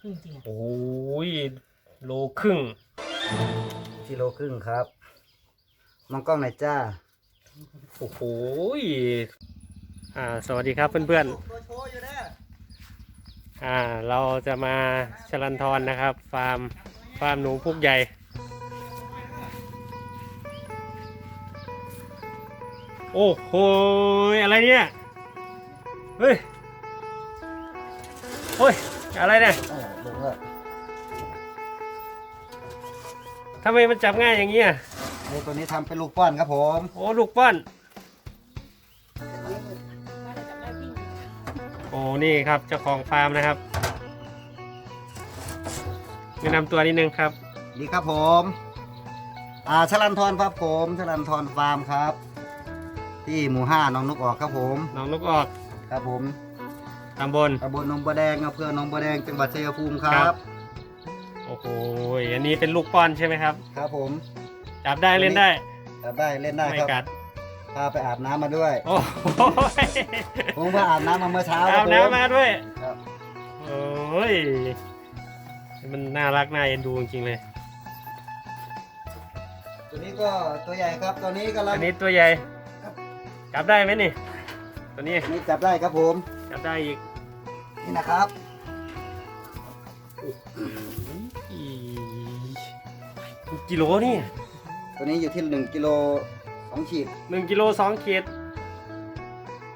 ครึ่งจริงอะโอ้ยโลครึ่งกิโลครึ่งครับมองกล้องหน่อยจ้า โอ้โหยอ่าสวัสดีครับเพื่อนตัวโชว์อยู่นะๆอ่าเราจะมาชลันทรนะครับ ฟาร์มฟาร์มหนูพุกใหญ่ โอ้โหยอะไรเนี่ย เฮ้ยเฮ้ย อะไรเนี่ยเออลงแล้วทำไมมันจับง่ายอย่างนี้อะไอ้ตัวนี้ทำเป็นลูกป้อนครับผมโอ้ลูกป้อน โอ้นี่ครับเจ้าของฟาร์มนะครับแนะนำตัวนิดนึงครับ ดีครับผม อ่าชลันทรครับผมชลันทรฟาร์มครับ ที่หมู่ห้าหน้องนกออกครับผม น้องลูกออก ครับผม ตำบลตำบลหนองบัวแดงอำเภอหนองบัวแดงจังหวัดชัยภูมิคครัรับ บ โอ้โหอันนี้เป็นลูกป้อนใช่ไหมครับ ครับผมจับได้เล่นได้ จับได้เล่นได้ไม่ครับกัด พาไปอาบน้ำมาด้วย โอ้โหผมเพิ่งอาบน้ำมาเมื่อเช้าคอารับบผมน้ำมาด้วย ครับโอ้ย มันน่ารักน่าเอ็นดูจริงๆเลย ตัวนี้ก็ตัวใหญ่ครับตัวนี้กำลังอันนี้ตัวใหญ่ จับได้ไหมนี่ ตัวนี้ นี่จับได้ครับผม จับได้อีก นี่นะครับอีกิโลนี่ตัวนี้อยู่ที่หนึ่งกิโลสองขีดหนึ่งกิโลสองขีด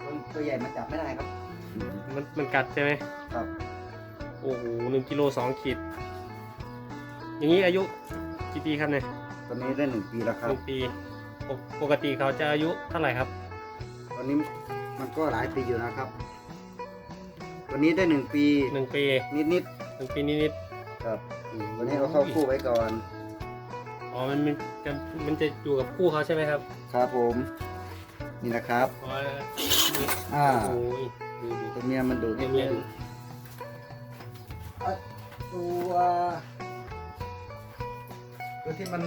ตัวตัวใหญ่มันจับไม่ได้ครับมันมันกัดใช่ไหมครับโอ้โหหนึ่งกิโลสองขีด อย่างนี้อายุกี่ปีครับเนี่ยตัวนี้ได้หนึ่งปีแล้วคหรับนึ่งปีปกปกติเขาจะอายุเท่าไหร่ครับตัวนี้มันก็หลายปีอยู่นะครับตั วนี้ได้หนึ่งปีหนึ่งปีนิดนิดหนึ่งปีนิดๆครับตัวนี้เราเข้าคู่ไว้ก่อนๆอ๋อมันมันจะมันจะอยู่กับคู่เขาใช่ไหมครับครับผม นี่นะครับอ๋ออ่าโอ้ยดูดูตัวเมียมันดูดเมียดูอะตัวตัวที่มัน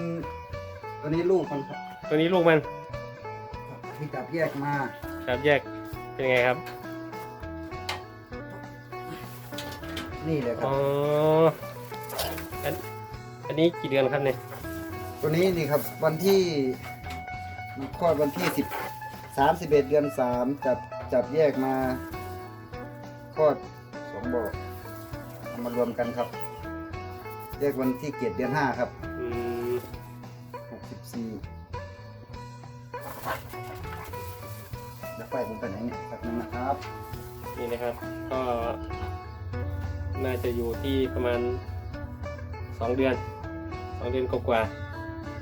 ตัวนี้ลูกมันครับตัวนี้ลูกมันที่จับแยกมา ครับแยกเป็นไงครับ นี่เลยครัอ๋บ ออันอันนี้กี่เดือนครับเนี่ยตัวนี้นี่ครับวันที่คลอดวันที่สิบสามสิบเอ็ดเดือนสามจับจับแยกมาคลอดสองบ่อเอามารวมกันครับแยกวันที่เกียรเดือนห้าครับอืมหกสิบสี่แล้วไฟผมไปไหนเนี่ยแป๊บนึงนะครับ นี่นะครับ ก็ น่าจะอยู่ที่ประมาณสองเดือนสองเดือนกว่า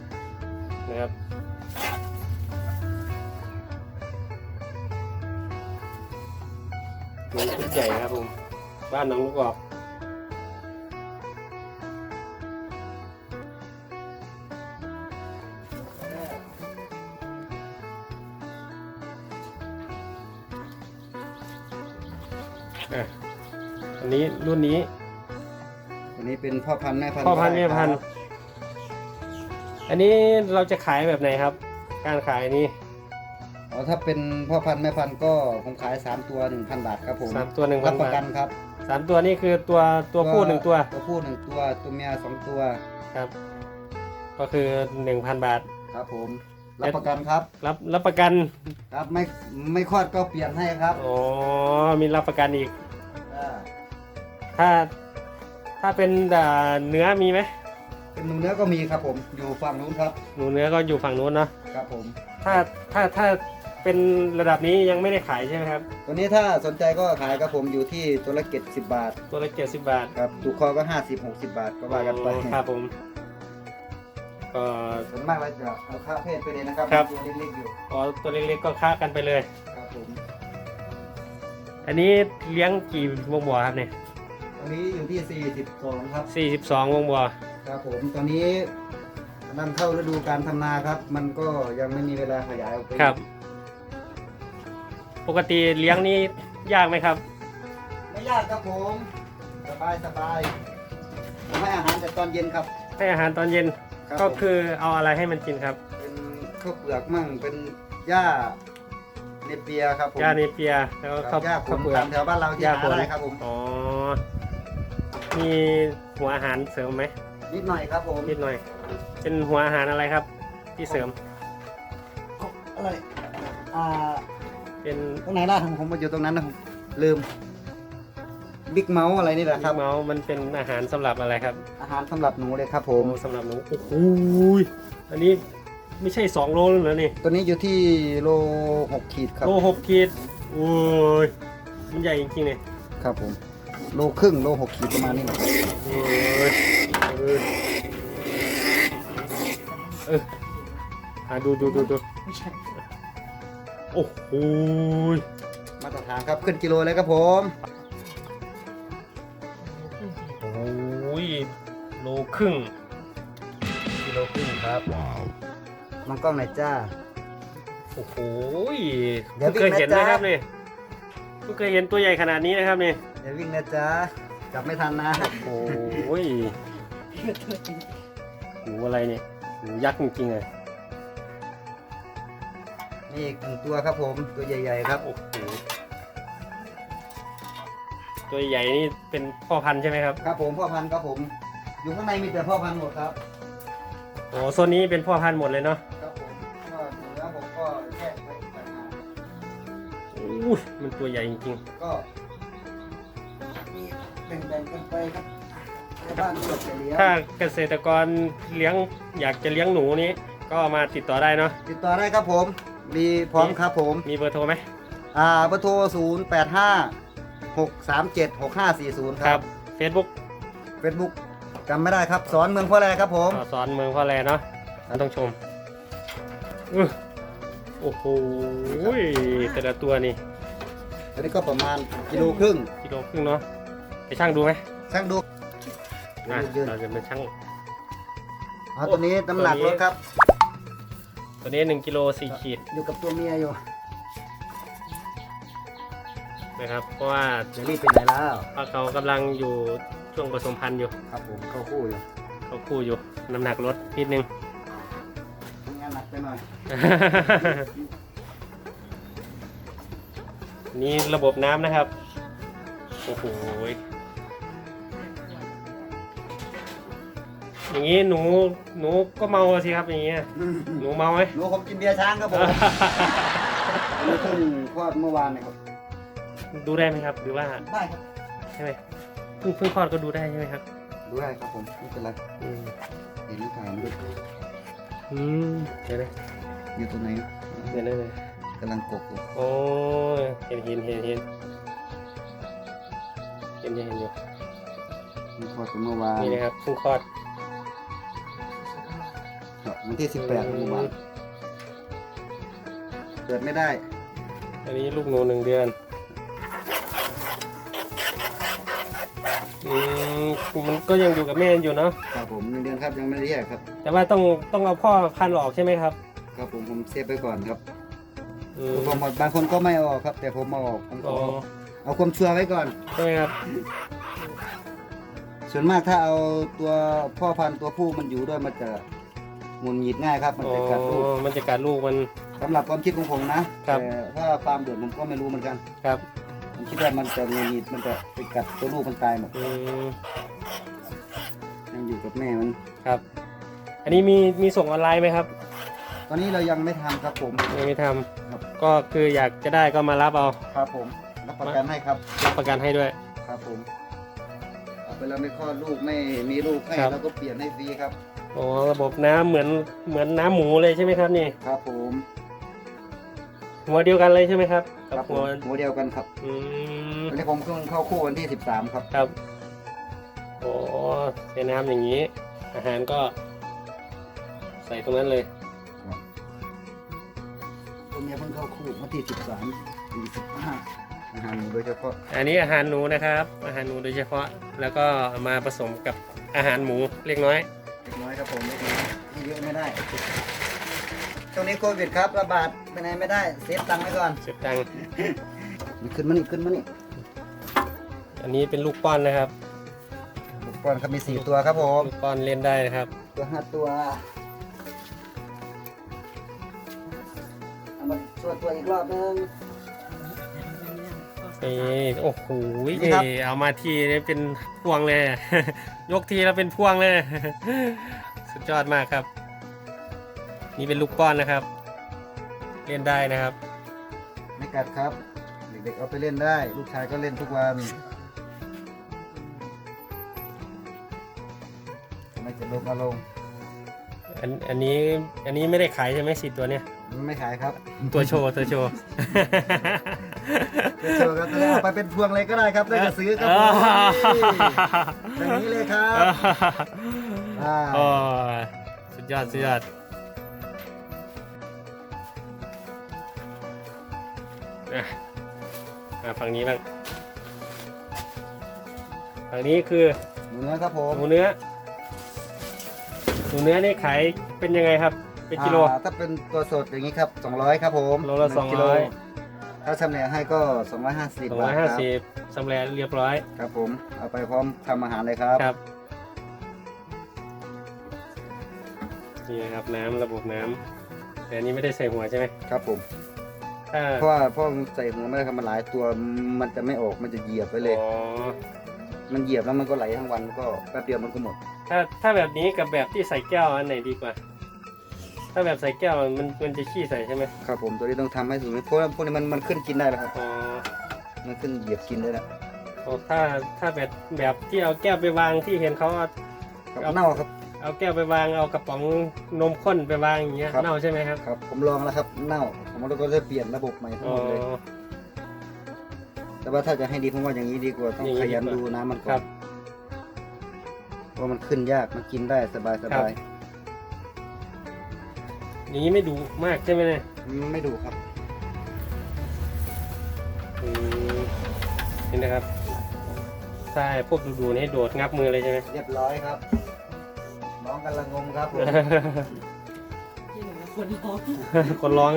ๆนะครับหนูชุดใหญ่ครับผม บ้านหน้องลูกออก นนี้รุ่นนี้ตัวนี้เป็นพ่อพันธุ์แม่พันธุ์พ่อพันธุ์ได้แม่พันธุ์ครับอันนี้เราจะขายแบบไหนครับ การขายนี้อ๋อถ้าเป็นพ่อพันธุ์แม่พันธุ์ก็ผมขายสามตัวหนึ่งพันบาทครับผมสามตัวหนึ่งพัรันบประบากัทนครับสามตัวนี่คือตัวตัวผู้หนึ่งตัวตัวผู้หนึ่งตัวตัวเมียสองตัวครับ ก็คือหนึ่งพันบาท ครับผมรับประกันครับรับรับประกัน ครับไม่ไม่คลอดก็เปลี่ยนให้ครับ อ๋อมีรับประกันอีกอ่า ถ้าถ้าเป็นอ่าเนื้อมีไหมเป็นหนูเนื้อก็มีครับผมอยู่ฝั่งนู้นครับหนูเนื้อก็อยู่ฝั่งนู้นเนาะครับผม ถ้าถ้าถ้าเป็นระดับนี้ยังไม่ได้ขายใช่ไหมครับ ตัวนี้ถ้าสนใจก็ขายครับผมอยู่ที่ตัวละเจ็ดสิบบาทตัวละเจ็ดสิบบาทครับถูกคอก็ห้าสิบหกสิบบาทก็ว่ากันไปอ๋อครับผมก็ส่วนมากเราจะเอาค่าเพศไปเลยนะครับครับตัวเล็กๆอยู่อ๋อตัวเล็กๆก็ค้ากันไปเลย ครับผม อันนี้เลี้ยงกี่วงบ่อครับเนี่ย ตัวนี้อยู่ที่สี่สิบสองครับสี่สิบสองวงบ่อครับผม ตอนนี้กำลังเข้าฤดูการทำนาครับ มันก็ยังไม่มีเวลาขยายออกไปครับ ปกติเลี้ยงนี่ยากไหมครับ ไม่ยากครับผม สบายสบายผมให้อาหารแต่ตอนเย็นครับ ให้อาหารตอนเย็น ครับก็ผม คือเอาอะไรให้มันกินครับ เป็นข้าวเปลือกมั่ง เป็นหญ้าเนเปียครับผมยาเนเปีย แล้วก็ครัข้าวบหญ้าผข้าวมเปลือกตามแถวบ้านเราที่ยาหาผล ได้ครับผม อ๋อ มีหัวอาหารเสริมไหมนิดหน่อยครับผมนิดหน่อย เป็นหัวอาหารอะไรครับ ที่เสริมอะไรอ่าเป็นตรงไหนล่ะผมมาอยู่ตรงนั้นนะผมลืมบิ๊กเมาส์อะไรนี่แหละครับเมาส์มันเป็นอาหารสำหรับอะไรครับ อาหารสำหรับหนูเลยครับผโอ้มสำหรับหนูโอ้โหยอันนี้ไม่ใช่สองโลแล้วเหรอนี่ตัวนี้อยู่ที่โลหกขีดครับโลหกขีดโอ้ยมันใหญ่จริงๆเลยครับผม โลครึ่งโลหกขีดประมาณนี้แหละโอ้ยเออเอออะดูดูดูดูโอ้โหยมาตรฐานครับขึ้นกิโลเลยครับผมโอ้ยโลครึ่งกิโลครึ่งครับมองกล้องหน่อยจ้า โอ้โหเดี๋ยวเพิ่งเคยเห็นวิ่งนะนะจ๊ะ ครับนี่เพิ่งเคยเห็นตัวใหญ่ขนาดนี้นะครับนี่อย่าวิ่งนะจ๊ะจับไม่ทันนะโอ้ยหนูอะไรเนี่ยหนูยักษ์จริงๆเลยนี่อีกหนึ่งตัวครับผมตัวใหญ่ๆครับโอ้โหตัวใหญ่นี่เป็นพ่อพันธุ์ใช่ไหมครับครับผมพ่อพันธุ์ครับผม อยู่ข้างในมีแต่พ่อพันธุ์หมดครับโอ้โซนนี้เป็นพ่อพันธุ์หมดเลยเนาะ อู้ยมันตัวใหญ่จริงก็มีแบ่งๆกันไปครับในบ้านเกือบจะเลี้ยงๆ ถ้าเกษตรกรเลี้ยงอยากจะเลี้ยงหนูนี้ ก็มาติดต่อได้เนาะ ติดต่อได้ครับผม มีพร้อมครับผม มีเบอร์โทรไหมอ่าเบอร์โทร 0 8 5 6 3 7 6 5 4 0 ครับ Facebook เฟซบุ๊กจำไม่ได้ครับ สอนเมืองพ่อแรครับผม สอนเมืองพ่อแลเนาะต้องชมอื้อโอ้โหแต่ละตัวนี่ อันนี้ก็ประมาณกิโลครึ่งกิโลครึ่งเนาะไปช่างดูไหมช่างดูอะยืนเราจะเป็นช่างเอาตัวนี้น้ำหนักตัวนี้รถครับ ตัวนี้หนึ่งกิโลสี่ขีดอยู่กับตัวเมียอยู่นะครับ เพราะว่าจะรีบไปไหนแล้วเพราะเขากำลังอยู่ช่วงผสมพันธุ์อยู่ ครับผมเข้าคู่อยู่เขาคู่อยู่น้ำหนักลดนิดนึงทำงานหนักไปหน่อย นี่ระบบน้ำนะครับ โอ้โหยอย่างนี้หนูหนูก็เมาสิครับอย่างเงี้ย หนูเมาไหม หนูผมกินเบียร์ช้างครับผมอันนี้เพิ่งคลอดเมื่อวานนะครับ ดูได้ไหมครับ หรือว่าได้ครับ ใช่ไหมเพิ่งเพิ่งคลอดก็ดูได้ใช่ไหมครับ ดูได้ครับผมไม่เป็นไรอืมเห็นลูกถ่ายมันด้วยอืมเดี๋ยวนะอยู่ตรงไหนเดี๋ยวนะเลย กำลังกบอยู่โอ้ยเห็นเห็นเห็นเห็นเห็นอยู่เห็นอยู่มันคลอดไปเมื่อวานนี่นะครับเพิ่งคลอดครับวันที่สิบแปดเมื่อวานเกิดไม่ได้ อันนี้ลูกหนูหนึ่งเดือนอืมมันก็ยังอยู่กับแม่อยู่เนาะครับผมหนึ่งเดือนครับยังไม่ได้แยกครับ แต่ว่าต้องต้องเอาพ่อพันธุ์ออกใช่ไหมครับ ครับผมผมเซฟไปก่อนครับ อืมผมหมดบางคนก็ไม่เอาออกครับ แต่ผมเอาออกผมก็อ๋อเอาเอาความชัวร์ไว้ก่อน ใช่ไหมครับส่วนมากถ้าเอาตัวพ่อพันธุ์ตัวผู้มันอยู่ด้วยมันจะหมุนหงิดง่ายครับ มันอ๋อจะกัดลูกมันจะกัดลูกมัน สำหรับความคิดของผมนะครับ แต่ถ้าความเดือดผมก็ไม่รู้เหมือนกันครับผมคิดว่ามันจะหงุดหงิดมันจะไปกัดตัวลูกมันตายหมดอืมยังอยู่กับแม่มัน ครับ อันนี้มีมีส่งออนไลน์ไหมครับตอนนี้เรายังไม่ทำครับผมยังไม่ทครับำ ก็คืออยากจะได้ก็มารับเอาครับผมรับประกันให้ครับรับประกันให้ด้วย ครับผมเอาไปแล้วไม่คลอดลูกไม่มีลูกให้ครับเราก็เปลี่ยนให้ฟรีครับ โอ้ระบบน้ำเหมือนเหมือนน้ำหมูเลยใช่ไหมครับนี่ครับผมหัวเดียวกันเลยใช่ไหมครับคกัรับบผหัวมหัวเดียวกันครับอืมวันนี้ผมเพิ่งเข้าคู่วันที่ 13 ครับ ครับโอ้ใช้น้ำอย่างนี้ อาหารก็ ใส่ตรงนั้นเลยตัวเมียเพิ่งเข้าคู่วันที่13ถึง15อาหารหมูโดยเฉพาะอันนี้อาหารหนูนะครับ อาหารหนูโดยเฉพาะแล้วก็มาผสมกับอาหารหมูเล็กน้อย เล็กน้อยครับผมเล็กน้อยให้เยอะไม่ได้ช่วงนี้โควิดครับระบาดไปไหนไม่ได้เซฟตังค์ไว้ก่อนเสียบตังค์นี่ขึ้นมานี่ขึ้นมานี่อันนี้เป็นลูกป้อนนะครับ ลูกบอลครับมี4ตัวครับผมลูกป้อนเล่นได้นะครับ ตัวห้าตัว ตัวตัวอีกรอบนึง นี่โอ้โหนี่ครับเอามาทีนี่เป็นพวงเลย ยกทีแล้วเป็นพวงเลย สุดยอดมากครับ นี่เป็นลูกป้อนนะครับ เล่นได้นะครับ ไม่กัดครับ เด็กๆเอาไปเล่นได้ ลูกชายก็เล่นทุกวันไม่จะลงมาลงอันอันนี้อันนี้ไม่ได้ขายใช่ไหมสิตัวเนี้ย ไม่ขายครับตัวโชว์ตัวโชว์เดี๋ยวเชิญครับจะได้เอาไปเป็นพวงเลยก็ได้ครับได้จะซื้อครับผมอย่างนี้เลยครับอ่า โอ้ยสุดยอดสุดยอดอะมาฝั่งนี้บ้างฝั่งนี้คือหมูเนื้อครับผมหมูเนื้อหมูเนื้อนี่ขายเป็นยังไงครับ เป็นกิโล อ่าถ้าเป็นตัวสดอย่างนี้ครับ200ครับผมโลละหนึ่กิโ200 ถ้าชำแหละให้ก็ 250สองบาร้อทยคห้ารับสิบสำเร็จเรียบร้อยครับผมเอาไปพร้อมทำอาหารเลยครับครับนี่นะครับน้ำระบบน้ำแต่อันนี้ไม่ได้ใส่หัวใช่ไหมครับผม ถ้าเพราะว่าเพราะมันใส่หัวไม่ได้ครับมันหลายตัวมันจะไม่ออกมันจะเหยียบไปเลย อ๋อมันเหยียบแล้วมันก็ไหลทั้งวันก็แป๊บเดียวมันก็หมด ถ้าถ้าแบบนี้กับแบบที่ใส่แก้วอันไหนดีกว่า ถ้าแบบใส่แก้วมันมันจะขี้ใส่ใช่ไหมครับผมตัวนี้ต้องทำให้สูงเพราะว่าพวกนี้มันมันขึ้นกินได้แล้วครับ อ๋อมันขึ้นเหยียบกินได้แล้วโอ้ถ้าถ้าแบบแบบที่เอาแก้วไปวางที่เห็นเขาเอาครับเอาเน่าครับ เอาแก้วไปวางเอากระป๋องนมข้นไปวางอย่างเงี้ยครับ เน่าใช่ไหมครับครับ ผมลองแล้วครับเน่าผมว่าเราก็จะเปลี่ยนระบบใหม่ทั้งอ๋หอมดเลย แต่ว่าถ้าจะให้ดีผมว่าอย่างนี้ดีกว่าต้องอย่างนี้ขยันดีกว่าดูน้ำมันคก่อรันบเพราะมันขึ้นยากมันกินได้สบายสครับบายบ อย่างนี้ไม่ดุมากใช่ไหมเนี่ยไม่ดูครับ อืมนี่นะครับใช่พวกดูๆนี่โดดงับมือเลยใช่ไหม เรียบร้อยครับ น้องกำลังงมครับผมที่หนูเป็นคนร้องคนร้อง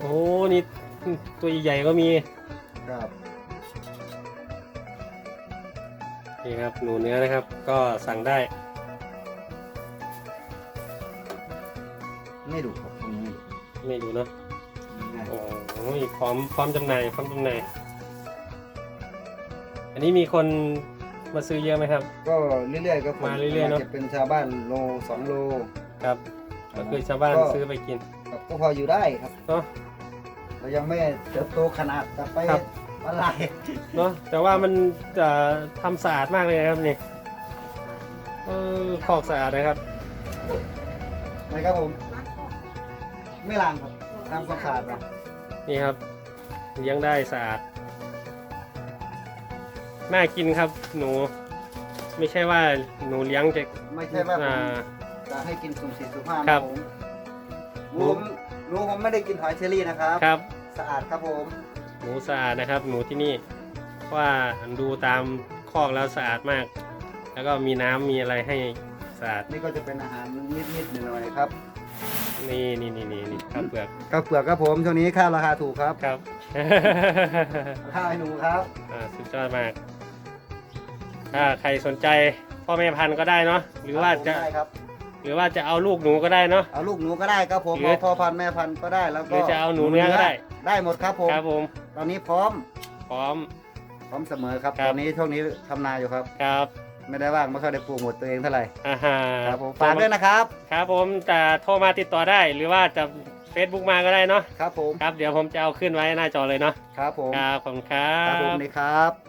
โอ้นี่ตัวใหญ่ๆก็มี ครับนี่ครับหนูเนื้อนะครับ ก็สั่งได้ ไม่ดูครับตรงนี้ไม่ดูเนาะง่ายโอ้ยพร้อมพร้อมจำหน่ายพร้อมจำหน่ายอันนี้มีคนมาซื้อเยอะไหมครับ ก็เรื่อยๆก็ผมมาเรื่อยๆเนอะ จะเป็นชาวบ้านโลสองโลครับ ก็คือชาวบ้านก็ซื้อไปกินครับก็พออยู่ได้ครับ เนาะ เรายังไม่เติบโตขนาดจะไปครับ อะไรเนาะแต่ว่ามันจะทำสะอาดมากเลยนะครับนี่เออคอกสะอาดนะครับนะครับผม ไม่ล้างครับทำความสะอาดนะนี่ครับเลี้ยงได้สะอาด น่ากินครับ หนู ไม่ใช่ว่าหนูเลี้ยงจะไม่ใช่ว่าผมอ่า จะให้กินสุ่มสี่สุ่มห้าครันะบ ผมหนูผมหนูผมไม่ได้กินหอยเชอรี่นะครับ ครับ สะอาดครับผม หนูสะอาดนะครับ หนูที่นี่เพราะว่าดูตามคอกแล้วสะอาดมาก แล้วก็มีน้ำมีอะไรให้สะอาด นี่ก็จะเป็นอาหารนิดๆหน่อยๆครับ นี่นี่นี่นี่นี่ข้าวเปลือกข้าวเปลือกครับผมช่วงนี้ข้าวราคาถูกครับครับข้าวให้หนูครับอ่าสุดยอดมาก ถ้าใครสนใจพ่อแม่พันธุ์ก็ได้เนาะหรือว่าจะได้ครับ หรือว่าจะเอาลูกหนูก็ได้เนาะเอาลูกหนูก็ได้ครับผมหรือเอาพ่อพันธุ์แม่พันธุ์ก็ได้แล้วหก็รือจะเอาหนูเนื้อก็ได้ได้หมดครับผมครับผมตอนนี้พร้อมพร้อม พร้อมเสมอครับครับตอนนี้ช่วงนี้ทำนาอยู่ครับ ครับ ไม่ได้ว่างไม่ค่อยได้ปลูกหมดตัวเองเท่าไหร่อ่าฮะครับผมฝากด้วยนะครับ ครับผมจะโทรมาติดต่อได้หรือว่าจะ Facebook มาก็ได้เนาะครับผมครับเดี๋ยวผมจะเอาขึ้นไว้หน้าจอเลยเนาะครับผมครับขอบคุณครัครับผมบ นี่ครับ